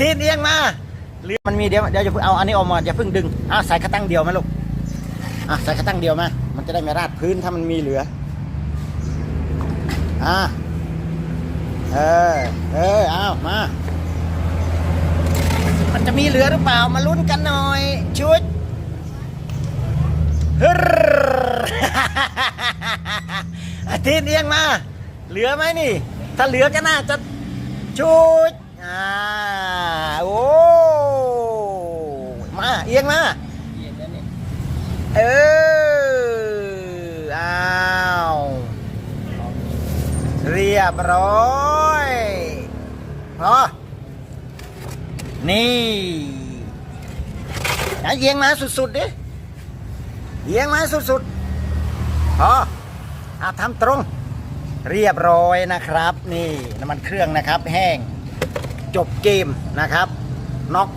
ทิตย์เอียงมาเรือมันมีเดี๋ยวเดี๋ยวจะเพิ่งเอาอันนี้ออกมาอย่าเพิ่งดึงอะใส่กระตั้งเดียวไหมลูกอะใส่กระตั้งเดียวมา มันจะได้ไม่ราดพื้นถ้ามันมีเหลืออะเออเออเอามา มันจะมีเหลือหรือเปล่ามาลุ้นกันหน่อย ชุดฮึรอาทิตย์เอียงมา เหลือไหมนี่ ถ้าเหลือก็น่าจะชุดอ่าโอ้มา เอียงมาเอออ้าวเรียบร้อยพอนี่อะเอียงมาสุดๆดิเอียงมาสุดๆพออาทำตรง เรียบร้อยนะครับ นี่น้ำมันเครื่องนะครับ แห้ง จบเกมนะครับน็อก